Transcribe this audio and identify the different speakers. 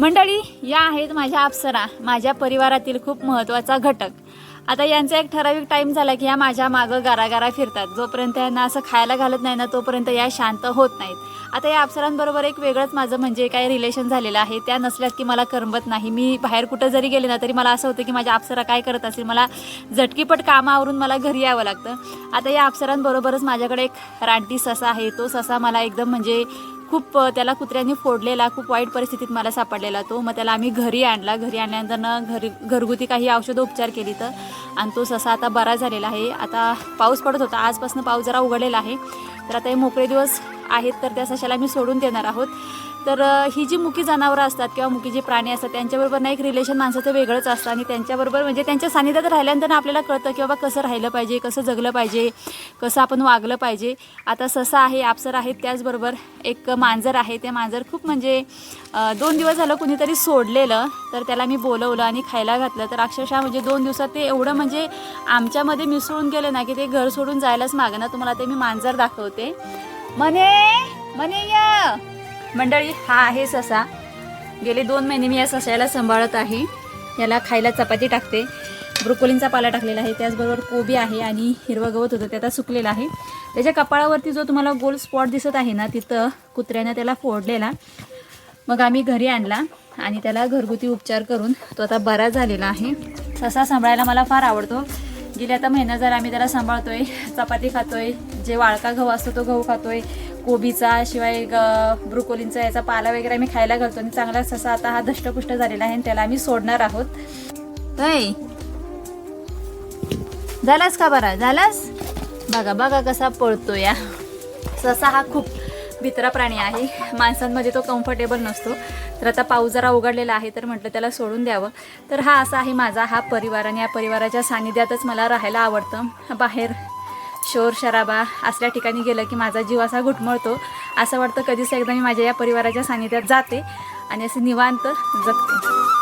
Speaker 1: मंडळी या आहेत माझ्या अप्सरा माझ्या परिवारातील खूप महत्त्वाचा घटक. आता यांचा एक ठराविक टाईम झाला की या माझ्या मागं गारागारा फिरतात. जोपर्यंत यांना असं खायला घालत नाही ना तोपर्यंत या शांत होत नाहीत. आता या अप्सरांबरोबर एक वेगळंच माझं म्हणजे काय रिलेशन झालेलं आहे त्या नसल्यात की मला करमत नाही. मी बाहेर कुठं जरी गेले ना तरी मला असं होतं की माझ्या अप्सरा काय करत असेल मला झटकीपट कामावरून मला घरी यावं लागतं. आता या अप्सरांबरोबरच माझ्याकडे एक रानटी ससा आहे. तो ससा मला एकदम म्हणजे खूप त्याला कुत्र्यांनी फोडलेला खूप वाईट परिस्थितीत मला सापडलेला तो. मग त्याला आम्ही घरी आणला. घरी आणल्यानंतर ना घरी घरगुती काही औषधोपचार केली तर. आणि तो ससा आता बरा झालेला आहे. आता पाऊस पडत होता. आजपासून पाऊस जरा उघडलेला आहे. तर आता हे मोकळे दिवस आहेत तर त्या सशाला मी सोडून देणार आहोत. तर ही जी मुकी जनावरं असतात किंवा मुकी जे प्राणी असतात त्यांच्याबरोबर ना एक रिलेशन माणसाचं वेगळंच असतं आणि त्यांच्याबरोबर म्हणजे त्यांच्या सानिध्यात राहिल्यानंतर आपल्याला कळतं की बाबा कसं राहिलं पाहिजे कसं जगलं पाहिजे कसं आपण वागलं पाहिजे. आता ससा आहे आपसर आहेत त्याचबरोबर एक मांजर आहे. ते मांजर खूप म्हणजे दोन दिवस झालं कुणीतरी सोडलेलं तर त्याला मी बोलवलं आणि खायला घातलं. तर अक्षरशः म्हणजे दोन दिवसात ते एवढं म्हणजे आमच्यामध्ये मिसळून गेले ना की ते घर सोडून जायलाच मागं ना. तुम्हाला ते मी मांजर दाखवते. म्हणे मंडळी हा आहे ससा. गेले दोन महिने मी या ससाला सांभाळत आहे. याला खायला चपाती टाकते. ब्रोकोलींचा पाला टाकलेला आहे. त्याचबरोबर कोबी आहे आणि हिरवं गवत होतं. ते आता सुकलेलं आहे. त्याच्या कपाळावरती जो तुम्हाला गोल स्पॉट दिसत आहे ना तिथं कुत्र्यानं त्याला फोडलेला. मग आम्ही घरी आणला आणि त्याला घरगुती उपचार करून तो आता बरा झालेला आहे. ससा सांभाळायला मला फार आवडतो. गेल्या आता महिना जर आम्ही त्याला सांभाळतोय चपाती खातोय जे वाळका गहू असतो तो गहू खातोय कोबीचा शिवाय ग- ब्रुकोलींचा याचा पाला वगैरे आम्ही खायला घालतो आणि चांगला ससा आता हा दष्टपुष्ट झालेला आहे आणि त्याला आम्ही सोडणार आहोत. झालास का बरा? झालास? बघा बघा कसा पळतो या ससा हा खूप भित्रा प्राणी आहे. माणसांमध्ये तो कम्फर्टेबल नसतो. तर आता पाऊस जरा उघडलेला आहे तर म्हटलं त्याला सोडून द्यावं. तर हा असा आहे माझा हा परिवार आणि या परिवाराच्या सानिध्यातच मला राहायला आवडतं. बाहेर शोर शराबा असल्या ठिकाणी गेलं की माझा जीव असा घुटमळतो. असं वाटतं कधीच एकदा मी माझ्या या परिवाराच्या सानिध्यात जाते आणि असं निवांत जगते.